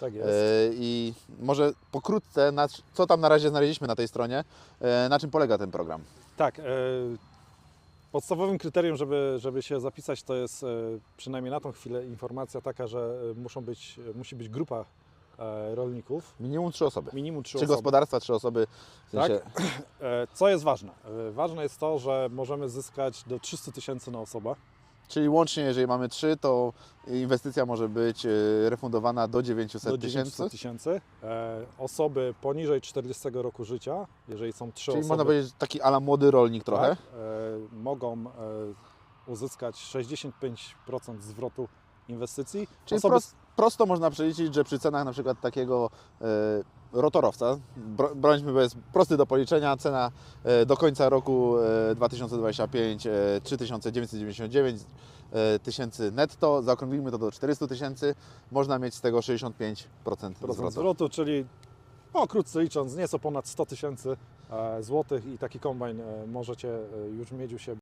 Tak jest. E, I może pokrótce, co tam na razie znaleźliśmy na tej stronie, e, na czym polega ten program? Tak. E, podstawowym kryterium, żeby, żeby się zapisać, to jest przynajmniej na tą chwilę informacja taka, że muszą być, musi być grupa rolników, Minimum trzy osoby. minimum trzy Trzy osoby. gospodarstwa, trzy osoby. W Tak. sensie, E, Co jest ważne? Ważne jest to, że możemy zyskać do 300 tysięcy na osobę. Czyli łącznie, jeżeli mamy trzy, to inwestycja może być e, refundowana do 900 do tysięcy. 900 tysięcy. E, Osoby poniżej 40 roku życia, jeżeli są trzy Czyli osoby, można powiedzieć taki ala młody rolnik trochę. tak, e, mogą e, uzyskać 65% zwrotu inwestycji. Czyli Osoby, prost, prosto można przeliczyć, że przy cenach na przykład takiego e, rotorowca, bro- brońmy, bo jest prosty do policzenia, cena e, do końca roku e, 2025 e, 3999 e, tysięcy netto, zaokrąglimy to do 400 tysięcy, można mieć z tego 65% procent zwrotu. zwrotu, czyli pokrótce licząc, nieco ponad 100 tysięcy złotych. I taki kombajn możecie już mieć u siebie.